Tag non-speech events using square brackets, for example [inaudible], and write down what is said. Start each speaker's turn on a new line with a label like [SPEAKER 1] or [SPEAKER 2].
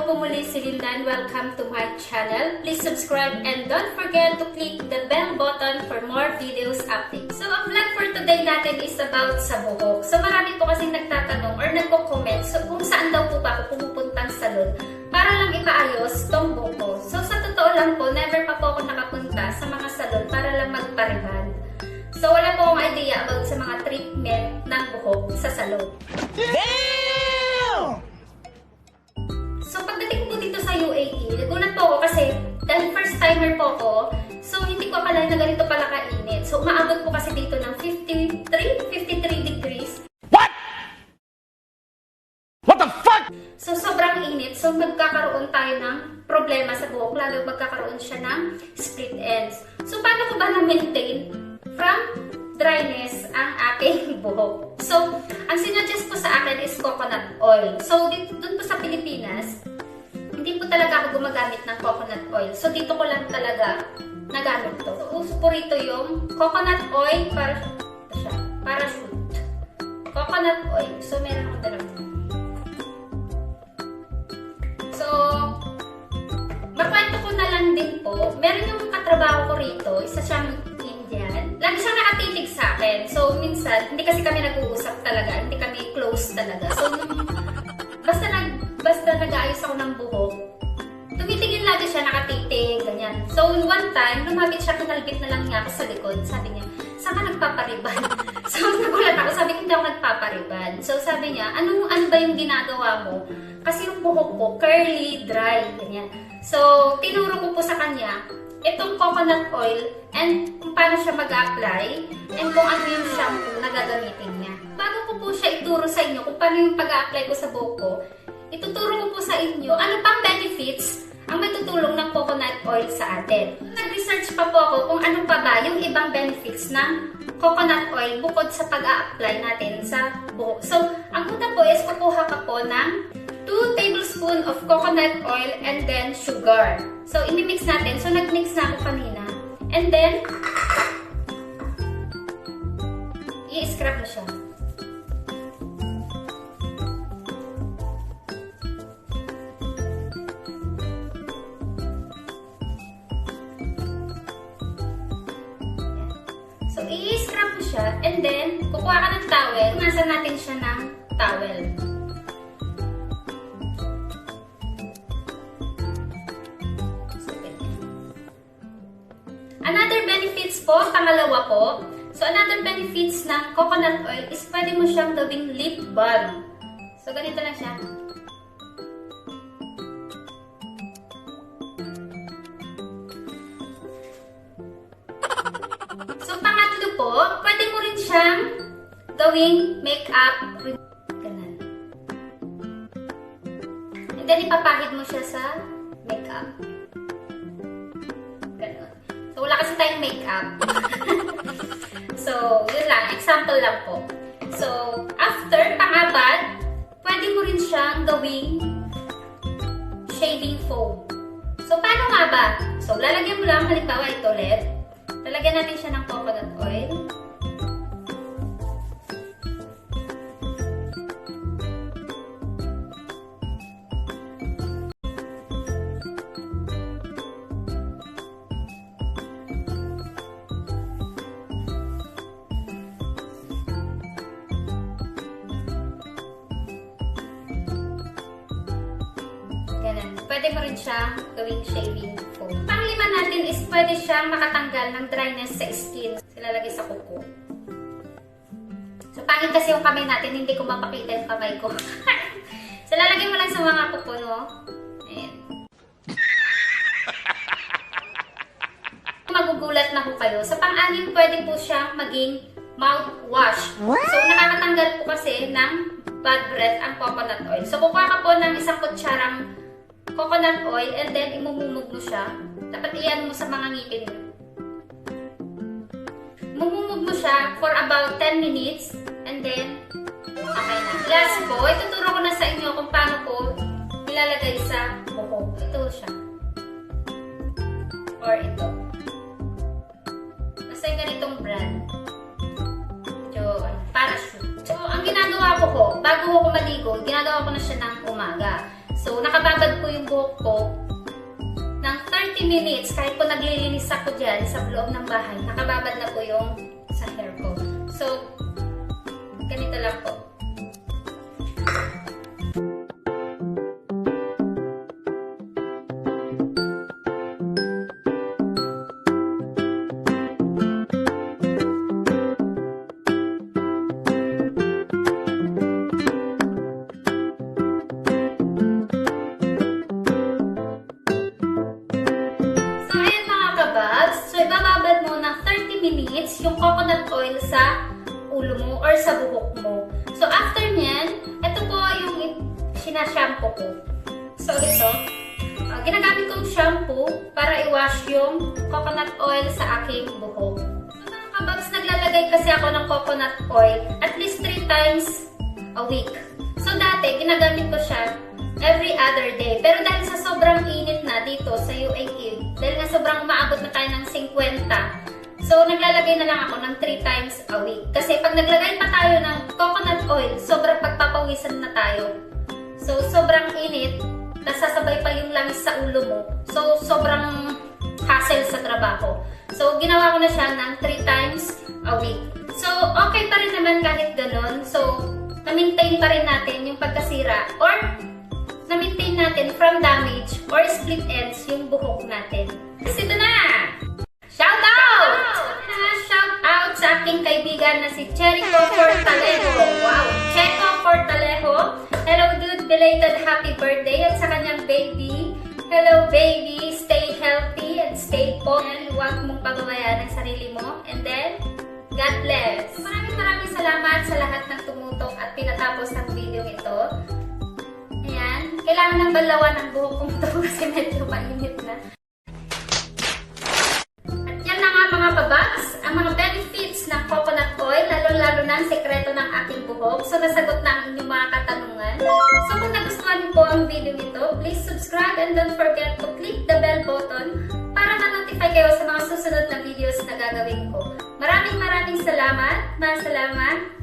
[SPEAKER 1] Ako po muli si Lindan. Welcome to my channel. Please subscribe and don't forget to click the bell button for more videos updates. So, ang vlog for today natin is about sa buhok. So, marami po kasing nagtatanong or nagko-comment so, kung saan daw po ba ako pumupuntang salon para lang ipaayos tong buhok ko. So, sa totoo lang po, never pa po ako nakapunta sa mga salon para lang magpariban. So, wala po akong idea about sa mga treatment ng buhok sa salon. So, dahil first timer po ako, so hindi ko akalain na ganito pala kainit. So, umaabot po kasi dito ng 53, 53 degrees.
[SPEAKER 2] What? What the fuck?
[SPEAKER 1] So, sobrang init. So, magkakaroon tayo ng problema sa buhok, lalo magkakaroon siya ng split ends. So, paano ko ba na-maintain from dryness ang aking [laughs] buhok? So, ang sinuggest po sa akin is coconut oil. So, dito, dun po sa Pilipinas, hindi po talaga ako gumagamit ng coconut oil. So, dito ko lang talaga nagamit to. So, uso po rito yung coconut oil para, siya, para shoot. Coconut oil. So, meron ako dalawa. So, makwento ko na lang din po, meron yung katrabaho ko rito, isa siyang Indian. Lagi siyang nakatitig sa akin. So, minsan, hindi kasi kami nag-uusap talaga, hindi kami close talaga. So, basta nag basta nag-aayos ako ng buhok, So, one time, lumapit siya, kinalbit na lang niya ako sa likod. Sabi niya, saan ka nagpapariban? [laughs] so, nagulat ako. Sabi ko, hindi ako nagpapariban. So, sabi niya, ano, ano ba yung ginagawa mo? Kasi yung buhok ko, curly, dry, ganyan. So, tinuro ko po sa kanya, itong coconut oil and kung paano siya mag-apply and kung ano yung shampoo na gagamitin niya. Bago ko po siya ituro sa inyo kung paano yung pag-apply ko sa buhok ko, ituturo ko po sa inyo ano pang benefits ang may tutulong ng coconut oil sa atin. Nag-research pa po ako kung ano pa ba yung ibang benefits ng coconut oil bukod sa pag-a-apply natin sa buhok. So, ang una po is kukuha ka po ng 2 tablespoon of coconut oil and then sugar. So, ini-mix natin. So, nag-mix na ako kanina. And then, mo siya and then, kukuha ka ng towel. Punasan natin siya ng towel. Another benefits po, pangalawa po. So, another benefits ng coconut oil is pwede mo siyang gawing lip balm. So, ganito lang siya. Siyang gawing makeup Ganun. And then, ipapahid mo siya sa makeup. Ganun. So, wala kasi tayong makeup. [laughs] so, yun lang. Example lang po. So, after, pangapat, pwede mo rin siyang gawing shaving foam. So, paano nga ba? So, lalagyan mo lang, halimbawa ito ulit. Lalagyan natin siya ng coconut oil. Pwede mo rin siyang gawing shaving foam. Panglima natin is pwede siyang makatanggal ng dryness sa skin. Silalagay sa kuko. So, pangit kasi yung kamay natin, hindi ko mapakita yung kamay ko. [laughs] so, lalagay mo lang sa mga kuko, no? Ayan. Magugulat na po kayo. Sa pang-anim, pwede po siyang maging mouthwash. So, nakakatanggal po kasi ng bad breath ang coconut oil. So, kukuha ka po ng isang kutsarang coconut oil and then imumumog mo siya. Dapat iyan mo sa mga ngipin mo. Mumumog mo siya for about 10 minutes and then okay na. Last po, ituturo ko na sa inyo kung paano po ilalagay sa buhok. Ito siya. Or ito. Basta yung ganitong brand. Medyo, parachute. So, ang ginagawa ko po, bago ako maligo, ginagawa ko na siya ng umaga. So, nakaba buhok ko ng 30 minutes kahit po naglilinis ako dyan sa loob ng bahay. Nakababad na po yung ulo mo or sa buhok mo. So, after nyan, ito po yung sinashampoo ko. So, ito. uh, ginagamit kong shampoo para i-wash yung coconut oil sa aking buhok. So, mga kababs, naglalagay kasi ako ng coconut oil at least 3 times a week. So, dati, ginagamit ko siya every other day. Pero dahil sa sobrang init na dito sa UAE, dahil nga sobrang umaabot na tayo ng 50, so naglalagay na lang ako ng 3 times a week. Kasi pag naglagay pa tayo ng coconut oil, sobrang pagpapawisan na tayo. So sobrang init, nasasabay pa yung langis sa ulo mo. So sobrang hassle sa trabaho. So ginawa ko na siya ng 3 times a week. So okay pa rin naman kahit ganun. So na-maintain pa rin natin yung pagkasira or na-maintain natin from damage or split ends yung buhok natin. Kasi ito na! Sa aking kaibigan na si Cherico Fortalejo. Wow! Checo Fortalejo. Hello dude, belated happy birthday at sa kanyang baby. Hello baby, stay healthy and stay po. And huwag mong pagawayan ang sarili mo. And then, God bless! Maraming maraming salamat sa lahat ng tumutok at pinatapos ng video ito. Ayan. Kailangan ng balawan ng buhok kong to [laughs] kasi medyo mainit na. At yan na nga mga pabags, lalo-lalo na ang sekreto ng aking buhok. So, nasagot na ang inyong mga katanungan. So, kung nagustuhan niyo po ang video nito, please subscribe and don't forget to click the bell button para ma-notify kayo sa mga susunod na videos na gagawin ko. Maraming maraming salamat. Masalamat.